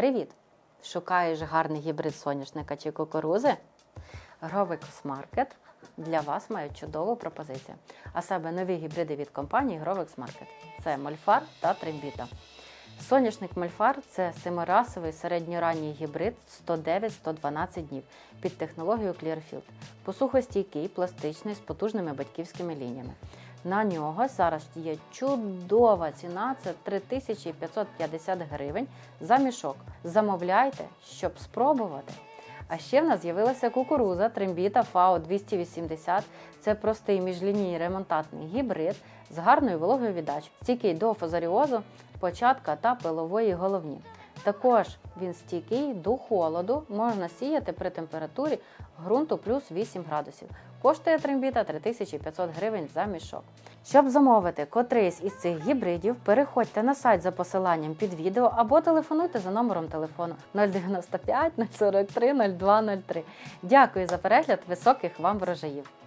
Привіт! Шукаєш гарний гібрид соняшника чи кукурузи? Гровий Космаркет для вас мають чудову пропозицію. А саме нові гібриди від компанії Гровекс Маркет. Це Мольфар та Трембіта. Соняшник Мольфар це семирасовий середньоранній гібрид 109-112 днів під технологією Clearfield. Посухостійкий, пластичний з потужними батьківськими лініями. На нього зараз є чудова ціна це 3550 гривень за мішок. Замовляйте, щоб спробувати. А ще в нас з'явилася кукуруза трембіта ФАО 280. Це простий міжлінійний ремонтантний гібрид з гарною вологою віддачею, стійкий до фазаріозу, початка та пилової головні. Також він стійкий до холоду, можна сіяти при температурі ґрунту плюс 8 градусів. Коштує трембіта 3500 гривень за мішок. Щоб замовити котрийсь із цих гібридів, переходьте на сайт за посиланням під відео або телефонуйте за номером телефону 095 043 0203. Дякую за перегляд високих вам врожаїв!